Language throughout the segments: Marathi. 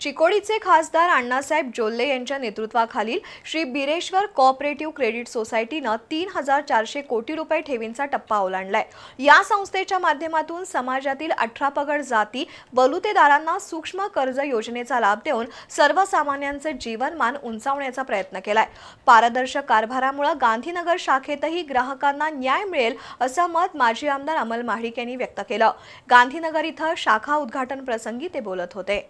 चिकोडीचे खासदार अण्णासाहेब जोल्ले यांच्या नेतृत्वाखालील श्री बिरेश्वर कॉपरेटिव्ह क्रेडिट सोसायटीनं तीन हजार चारशे कोटी रुपये ठेवींचा टप्पा ओलांडलाय. या संस्थेच्या माध्यमातून समाजातील अठरा पगड जाती बलुतेदारांना सूक्ष्म कर्ज योजनेचा लाभ देऊन सर्वसामान्यांचे जीवनमान उंचावण्याचा प्रयत्न केलाय. पारदर्शक कारभारामुळे गांधीनगर शाखेतही ग्राहकांना न्याय मिळेल असं मत माजी आमदार अमल महाडिक यांनी व्यक्त केलं. गांधीनगर इथं शाखा उद्घाटन प्रसंगी ते बोलत होते.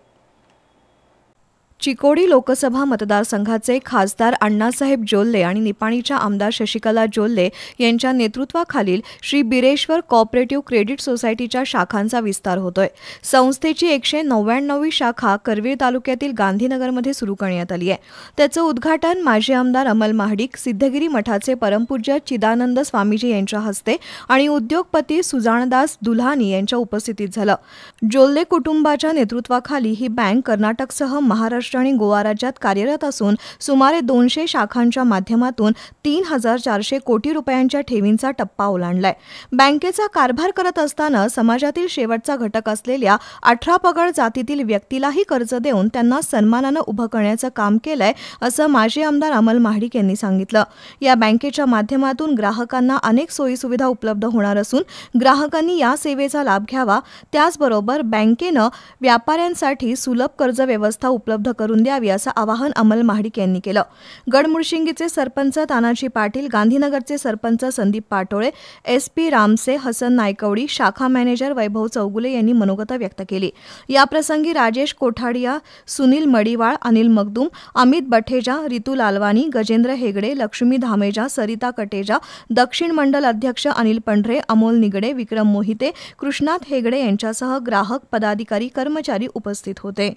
चिकोडी लोकसभा मतदारसंघाचे खासदार अण्णासाहेब जोल्ले आणि निपाणीच्या आमदार शशिकला जोल्ले यांच्या नेतृत्वाखालील श्री बिरेश्वर कॉपरेटिव्ह क्रेडिट सोसायटीच्या शाखांचा विस्तार होतोय. संस्थेची एकशे नव्याण्णवी शाखा करवीर तालुक्यातील गांधीनगरमध्ये सुरू करण्यात आली आहे. त्याचं उद्घाटन माजी आमदार अमल महाडिक सिद्धगिरी मठाचे परमपूज्य चिदानंद स्वामीजी यांच्या हस्ते आणि उद्योगपती सुजाणदास दुल्हानी यांच्या उपस्थितीत झालं. जोल्ले कुटुंबाच्या नेतृत्वाखाली ही बँक कर्नाटकसह महाराष्ट्र महाराष्ट्र आणि गोवा राज्यात कार्यरत असून सुमारे दोनशे शाखांच्या माध्यमातून तीन हजार चारशे कोटी रुपयांच्या ठेवींचा टप्पा ओलांडलाय. बँकेचा कारभार करत असताना समाजातील शेवटचा घटक असलेल्या अठरा पगड जातीतील व्यक्तीलाही कर्ज देऊन त्यांना सन्मानानं उभं करण्याचं काम केलंय असं माजी आमदार अमल महाडिक यांनी सांगितलं. या बँकेच्या माध्यमातून ग्राहकांना अनेक सोयीसुविधा उपलब्ध होणार असून ग्राहकांनी या सेवेचा लाभ घ्यावा. त्याचबरोबर बँकेनं व्यापाऱ्यांसाठी सुलभ कर्ज व्यवस्था उपलब्ध करून द्यावी असं आवाहन अमल महाडिक यांनी केलं. गडमुळशिंगीचे सरपंच तानाजी पाटील गांधीनगरचे सरपंच संदीप पाटोळे एस पी रामसे हसन नायकवडी शाखा मॅनेजर वैभव चौगुले यांनी मनोगत व्यक्त केली. याप्रसंगी राजेश कोठाडिया सुनील मडिवाळ अनिल मगदूम अमित बठेजा रितू लालवानी गजेंद्र हेगडे लक्ष्मी धामेजा सरिता कटेजा दक्षिण मंडल अध्यक्ष अनिल पंढरे अमोल निगडे विक्रम मोहिते कृष्णात हेगडे यांच्यासह ग्राहक पदाधिकारी कर्मचारी उपस्थित होते.